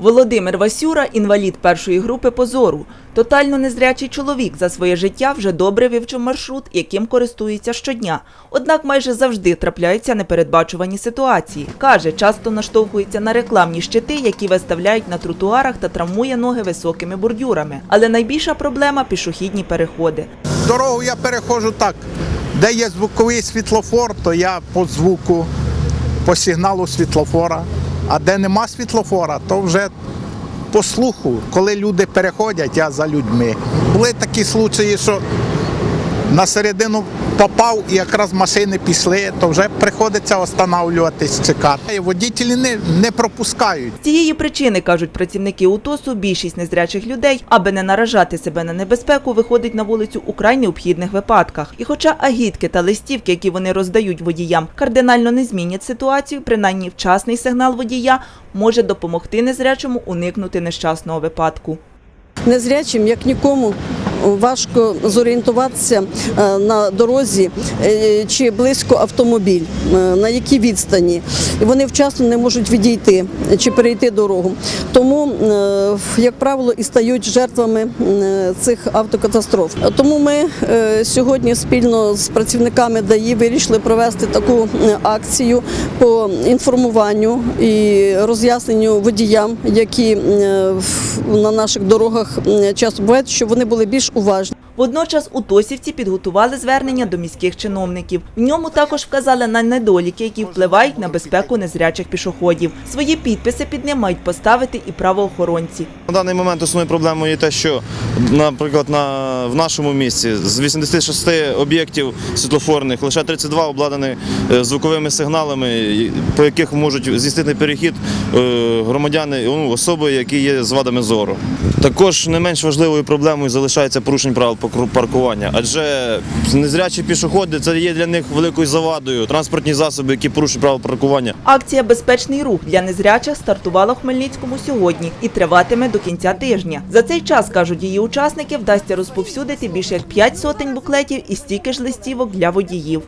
Володимир Васюра інвалід першої групи позору. Тотально незрячий чоловік за своє життя вже добре вивчив маршрут, яким користується щодня. Однак майже завжди трапляються непередбачувані ситуації. Каже, часто наштовхується на рекламні щити, які виставляють на тротуарах та травмує ноги високими бордюрами. Але найбільша проблема пішохідні переходи. Дорогу я переходжу так. Де є звуковий світлофор, то я по звуку, по сигналу світлофора. А де нема світлофора, то вже по слуху. Коли люди переходять, я за людьми. Були такі случаї, що на середину попав і якраз машини пішли, то вже приходиться останавливатись, чекати. Водітелі не, не пропускають. З цієї причини, кажуть працівники УТОСу, більшість незрячих людей, аби не наражати себе на небезпеку, виходить на вулицю у край необхідних випадках. І хоча агітки та листівки, які вони роздають водіям, кардинально не змінять ситуацію, принаймні вчасний сигнал водія може допомогти незрячому уникнути нещасного випадку. Незрячим, як нікому, важко зорієнтуватися е, на дорозі е, чи близько автомобіль, е, на якій відстані. І вони вчасно не можуть відійти чи перейти дорогу. Тому, як правило, і стають жертвами цих автокатастроф. Тому ми сьогодні спільно з працівниками ДАІ вирішили провести таку акцію по інформуванню і роз'ясненню водіям, які на наших дорогах часто бувають, щоб вони були більш o vários. Водночас утосівці підготували звернення до міських чиновників. В ньому також вказали на недоліки, які впливають на безпеку незрячих пішоходів. Свої підписи під ним мають поставити і правоохоронці. На даний момент основною проблемою є те, що, наприклад, на, в нашому місті з 86 об'єктів світлофорних лише 32 обладнані е, звуковими сигналами, по яких можуть здійснити перехід е, громадяни, ну, особи, які є з вадами зору. Також не менш важливою проблемою залишається порушення правил паркування, адже незрячі пішоходи це є для них великою завадою, транспортні засоби, які порушують право паркування. Акція Безпечний рух для незрячих стартувала в Хмельницькому сьогодні і триватиме до кінця тижня. За цей час, кажуть її учасники, вдасться розповсюдити більше як 5 сотень буклетів і стільки ж листівок для водіїв.